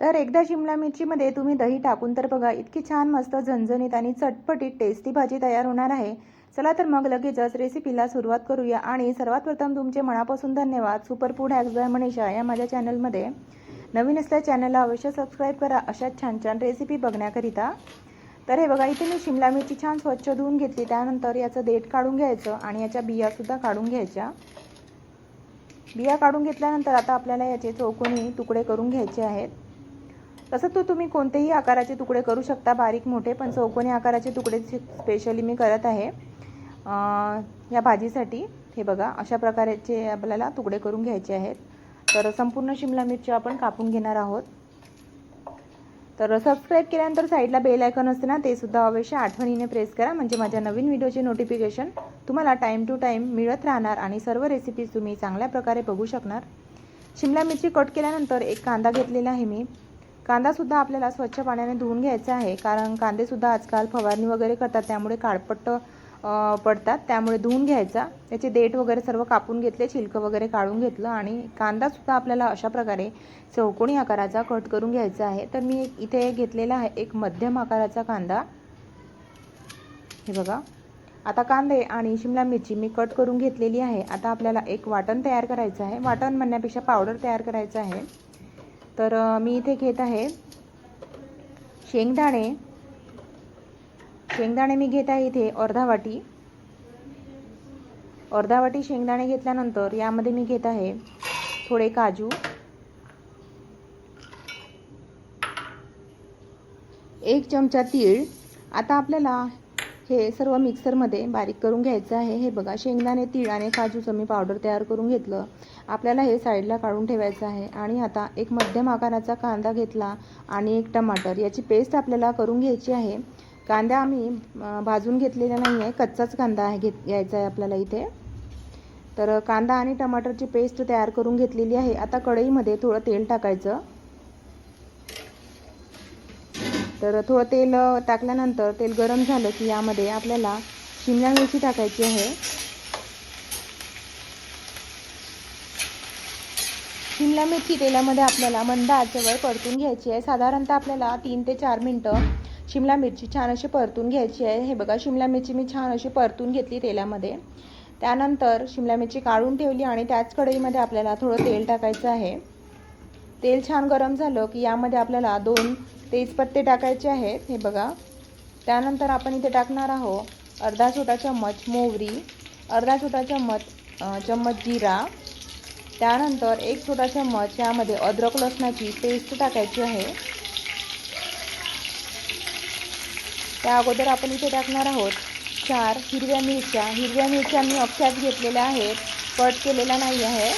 तर एकदा शिमला मिरचीमध्ये तुम्ही दही टाकून तर बघा इतकी छान मस्त झणझणीत आणि चटपटीत टेस्टी भाजी तयार होणार आहे. चला तर मग लगेचच रेसिपीला सुरुवात करूया आणि सर्वात प्रथम तुमचे मनापासून धन्यवाद. Super food hacks by Manisha या माझ्या चॅनलमध्ये नवीन असल्या चॅनलला अवश्य सबस्क्राईब करा अशा छान छान रेसिपी बघण्याकरिता. तर हे बघा इथे मी शिमला मिरची छान स्वच्छ धुवून घेतली. त्यानंतर याचं देठ काढून घ्यायचं आणि याच्या बियासुद्धा काढून घ्यायच्या. बिया काढून घेतल्यानंतर आता आपल्याला याचे चौकोनी तुकडे करून घ्यायचे आहेत. तसं तो तुम्ही कोणतेही आकाराचे तुकडे करू शकता. बारीक मोठे पण चौकोनी आकाराचे तुकडे स्पेशली मी करत आहे. या भाजीसाठी हे बघा अशा प्रकारचे आपल्याला तुकडे करून घ्यायचे आहेत. तर संपूर्ण शिमला मिरची आपण कापून घेणार आहोत. तर सबस्क्राईब केल्यानंतर साईडला बेल आयकॉन असते ना ते सुद्धा अवश्य आठवणीने प्रेस करा. म्हणजे माझ्या नवीन व्हिडिओचे नोटिफिकेशन तुम्हाला टाईम टू टाईम मिळत राहणार आणि सर्व रेसिपीज तुम्ही चांगल्या प्रकारे बघू शकणार. शिमला मिरची कट केल्यानंतर एक कांदा घेतलेला आहे मी. कांदासुद्धा आपल्याला स्वच्छ पाण्याने धुवून घ्यायचा आहे कारण कांदेसुद्धा आजकाल फवारणी वगैरे करतात त्यामुळे काळपट्ट पडतात त्यामुळे धुवून घ्यायचा. त्याचे देठ वगैरे सर्व कापून घेतले छिलकं वगैरे काढून घेतलं आणि कांदासुद्धा आपल्याला अशा प्रकारे चौकोनी आकाराचा कट करून घ्यायचा आहे. तर मी इथे घेतलेला आहे एक मध्यम आकाराचा कांदा. हे बघा. आता कांदे आणि शिमला मिरची मी कट करून घेतलेली आहे. आता आपल्याला एक वाटण तयार करायचं आहे. वाटण म्हणण्यापेक्षा पावडर तयार करायचं आहे. तर मी इथे घेत आहे शेंगदाणे. शेंगदाणे मी घेत आहे इथे अर्धा वाटी. अर्धा वाटी शेंगदाणे घेतल्यानंतर यामध्ये मी घेत आहे थोडे काजू. एक चमचा तीळ. आता आपल्याला हे सर्व मिक्सरमध्ये बारीक करून घ्यायचं आहे. हे बघा शेंगदाणे तीळ आणि काजूचं मी पावडर तयार करून घेतलं. आपल्याला हे साईडला काढून ठेवायचं आहे. आणि आता एक मध्यम आकाराचा कांदा घेतला आणि एक टमाटर. याची पेस्ट आपल्याला करून घ्यायची आहे. कांदा आम्ही भाजून घेतलेला नाही आहे कच्चाच कांदा आहे घेत घ्यायचा आहे आपल्याला इथे. तर कांदा आणि टमाटरची पेस्ट तयार करून घेतलेली आहे. आता कढईमध्ये थोडं तेल टाकायचं. तर थोडं तेल टाकल्यानंतर तेल गरम झालं की यामध्ये आपल्याला शिमला मिरची टाकायची आहे. शिमला मिरची तेलामध्ये आपल्याला मंद आचेवर परतून घ्यायची आहे. साधारणतः आपल्याला तीन ते चार मिनटं शिमला मिरची छान अशी परतून घ्यायची आहे. हे बघा शिमला मिरची मी छान अशी परतून घेतली तेलामध्ये. त्यानंतर शिमला मिरची काढून ठेवली आणि त्याच कढईमध्ये आपल्याला थोडं तेल टाकायचं आहे. तेल छान गरम झालं की यामध्ये आपल्याला दोन तेजपत्ते टाकायचे आहेत. हे बघा. त्यानंतर आपण इथे टाकणार आहोत अर्धा छोटा चम्मच मोहरी अर्धा छोटा चम्मच चम्मच जिरा त्यानंतर एक छोटा चम्मच यामध्ये अद्रक लसणाची पेस्ट टाकायची आहे. त्या अगोदर आपण इथे टाकणार आहोत चार हिरव्या मिरच्या. हिरव्या मिरच्या मी अक्षात घेतलेल्या आहेत. कट केलेला नाही आहे.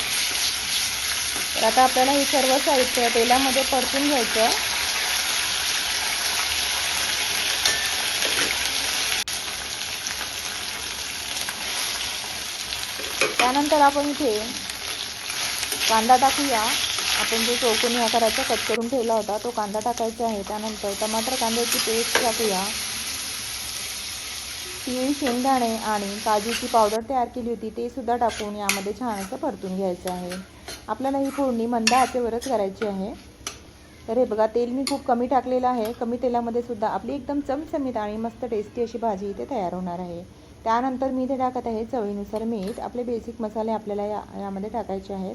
तर आता आपल्याला हे सर्व साहित्य तेलामध्ये परतून घ्यायचं. त्यानंतर आपण इथे कांदा टाकूया. आपण जो चौकोनी आकाराचा कट करून ठेवला होता तो कांदा टाकायचा आहे. त्यानंतर टमाटर कांद्याची पेस्ट टाकूया. तीळ शेंगदाणे आणि काजूची पावडर तयार केली होती ते सुद्धा टाकून यामध्ये छान असं परतून घ्यायचं आहे. आपल्याला ही फोडणी मंद आचेवरच करायची आहे. तर हे बघा तेल मी खूप कमी टाकलेलं आहे. कमी तेलामध्ये सुद्धा आपली एकदम चमचमीत आणि मस्त टेस्टी अशी भाजी इथे तयार होणार आहे. त्यानंतर मी इथे टाकत आहे चवीनुसार मीठ. आपले बेसिक मसाले आपल्याला या यामध्ये टाकायचे आहेत.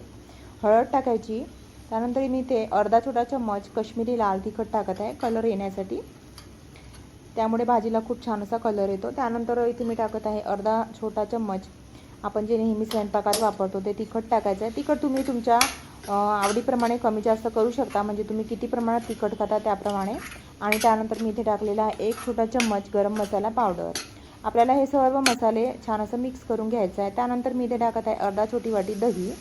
हळद टाकायची. त्यानंतर मी ते अर्धा छोटा चम्मच कश्मीरी लाल तिखट टाकत आहे कलर येण्यासाठी. त्यामुळे भाजीला खूप छान असा कलर येतो. त्यानंतर इथे मी टाकत आहे अर्धा छोटा चम्मच आपण जे नेहमी स्वयंपाकात वापरतो ते तिखट टाकायचं आहे. तिखट तुम्ही तुमच्या आवडीप्रमाणे कमी जास्त करू शकता. म्हणजे तुम्ही किती प्रमाणात तिखट खाता त्याप्रमाणे. आणि त्यानंतर मी इथे टाकलेला आहे एक छोटा चम्मच गरम मसाला पावडर आपल्याला हे सर्व मसाले छान असं मिक्स करून घ्यायचं आहे. त्यानंतर मी इथे टाकत आहे अर्धा छोटी वाटी दही.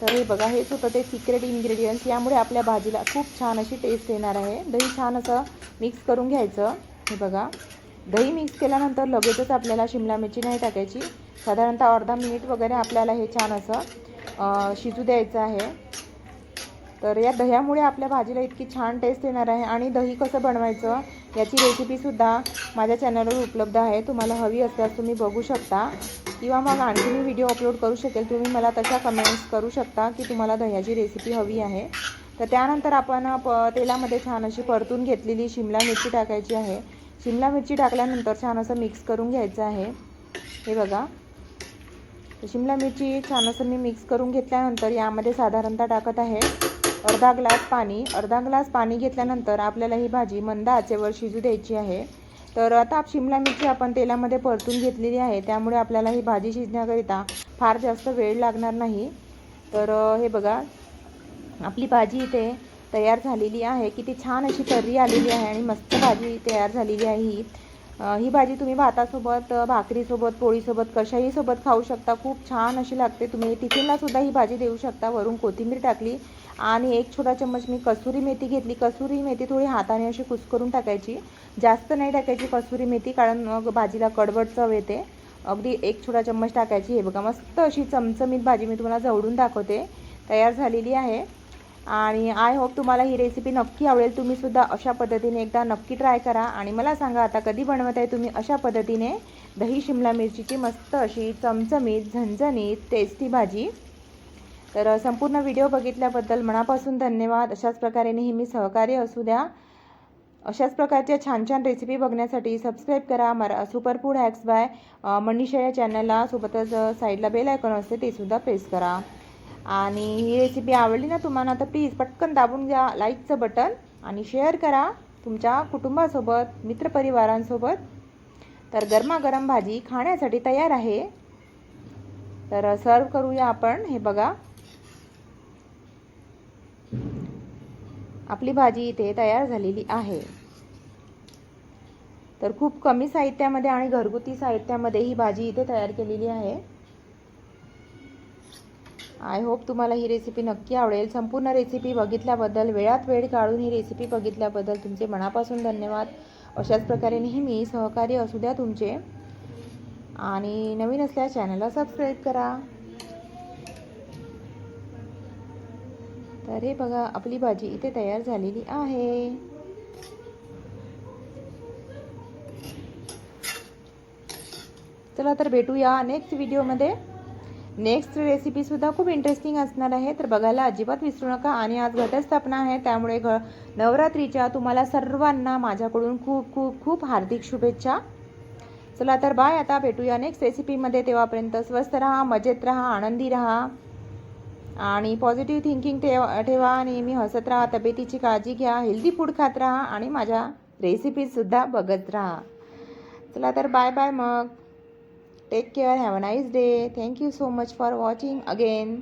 तर हे बघा हेच होतं ते सिक्रेट इन्ग्रेडियंट्स यामुळे आपल्या भाजीला खूप छान अशी टेस्ट येणार आहे. दही छान असं मिक्स करून घ्यायचं. हे बघा. दही मिक्स केल्यानंतर लगेचच आपल्याला शिमला मिरची नाही टाकायची. साधारणतः अर्धा मिनिट वगैरे आपल्याला हे छान असं शिजू द्यायचं आहे. तर या दह्यामुळे आपल्या भाजीला इतकी छान टेस्ट येणार आहे. आणि दही कसं बनवायचं याची रेसिपीसुद्धा माझ्या चॅनलवर उपलब्ध आहे. तुम्हाला हवी असल्यास तुम्ही बघू शकता. किंवा मग आणखी मी व्हिडिओ अपलोड करू शकेल. तुम्ही मला तशा कमेंट्स करू शकता की तुम्हाला दह्याची रेसिपी हवी आहे. तर त्यानंतर आपण प तेलामध्ये छान अशी परतून घेतलेली शिमला मिरची टाकायची आहे. शिमला मिरची टाकल्यानंतर छान असं मिक्स करून घ्यायचं आहे. हे बघा. शिमला मिरची छान असं मी मिक्स करून घेतल्यानंतर यामध्ये साधारणतः टाकत आहे. अर्धा ग्लास पाणी अर्धा ग्लास पाणी घेतल्यानंतर आपल्याला ही भाजी मंद आचेवर शिजू द्यायची आहे. तर आता शिमला मिरची आपण तेलामध्ये परतून घेतलेली आहे. त्यामुळे आपल्याला ही भाजी शिजण्याकरिता फार जास्त वेळ लागणार नाही. तर हे बघा आपली भाजी इथे तयार झालेली आहे. किती छान अशी तर्री आलेली आहे आणि मस्त भाजी तयार झालेली आहे ही. ही भाजी तुम्ही भातासोबत भाकरीसोबत पोळीसोबत कशाही सोबत खाऊ शकता. खूप छान अशी लागते तुम्ही. टिफिनलासुद्धा ही भाजी देऊ शकता. वरून कोथिंबीर टाकली. आणि एक छोटा चम्मच मी कसुरी मेथी घेतली. कसुरी मेथी थोडी हाताने अशी कुस्करून टाकायची. जास्त नाही टाकायची कसुरी मेथी कारण मग भाजीला कडबड चव येते. अगदी एक छोटा चम्मच टाकायची. हे बघा मस्त अशी चमचमीत भाजी मी तुम्हाला जवळून दाखवते. तयार झालेली आहे. आणि आय होप तुम्हाला ही रेसिपी नक्की आवडेल. तुम्हीसुद्धा अशा पद्धतीने एकदा नक्की ट्राय करा. आणि मला सांगा आता कधी बनवत आहे तुम्ही अशा पद्धतीने दही शिमला मिरचीची मस्त अशी चमचमीत झणझणीत टेस्टी भाजी. तर संपूर्ण व्हिडिओ बघितल्याबद्दल मनापासून धन्यवाद. अशाच प्रकारे नेहमी सहकार्य असू द्या. अशाच प्रकारच्या छान छान रेसिपी बघण्यासाठी सबस्क्राईब करा. मरा super food hacks by Manisha या चॅनलला सोबतच साईडला बेल आयकॉन असते ते सुद्धा प्रेस करा. आणि ही रेसिपी आवडली ना तुम्हाला तर प्लीज पटकन दाबून घ्या लाईकचं बटन आणि शेअर करा तुमच्या कुटुंबासोबत मित्रपरिवारांसोबत. तर गरमागरम भाजी खाण्यासाठी तयार आहे. तर सर्व करूया आपण. हे बघा. आपली भाजी इथे तयार झालेली आहे. तर खूप कमी साहित्यामध्ये आणि घरगुती साहित्यामध्ये ही भाजी इथे तयार केलेली आहे. आय होप तुम्हाला ही रेसिपी नक्की आवडेल. संपूर्ण रेसिपी बघितल्याबद्दल वेळात वेळ काढून ही रेसिपी बघितल्याबद्दल तुमचे मनापासून धन्यवाद. अशाच प्रकारे नेहमी सहकार्य असू द्या तुमचे. आणि नवीन असल्या चॅनलला सबस्क्राईब करा. तर हे बघा आपली भाजी इथे तयार झालेली आहे. चला तर भेटूया नेक्स्ट व्हिडिओमध्ये नेक्स्ट रेसिपीसुद्धा खूप इंटरेस्टिंग असणार आहे. तर बघायला अजिबात विसरू नका. आणि आज घटस्थापना आहे त्यामुळे घ नवरात्रीच्या तुम्हाला सर्वांना माझ्याकडून खूप खूप खूप हार्दिक शुभेच्छा. चला तर बाय आता भेटूया नेक्स्ट रेसिपीमध्ये तेव्हापर्यंत स्वस्त राहा मजेत राहा आनंदी राहा. आणि पॉझिटिव्ह थिंकिंग ठेवा ठेवा नेहमी हसत राहा तब्येतीची काळजी घ्या हेल्दी फूड खात राहा आणि माझ्या रेसिपीजसुद्धा बघत राहा. चला तर बाय बाय मग. Take care have a nice day thank you so much for watching again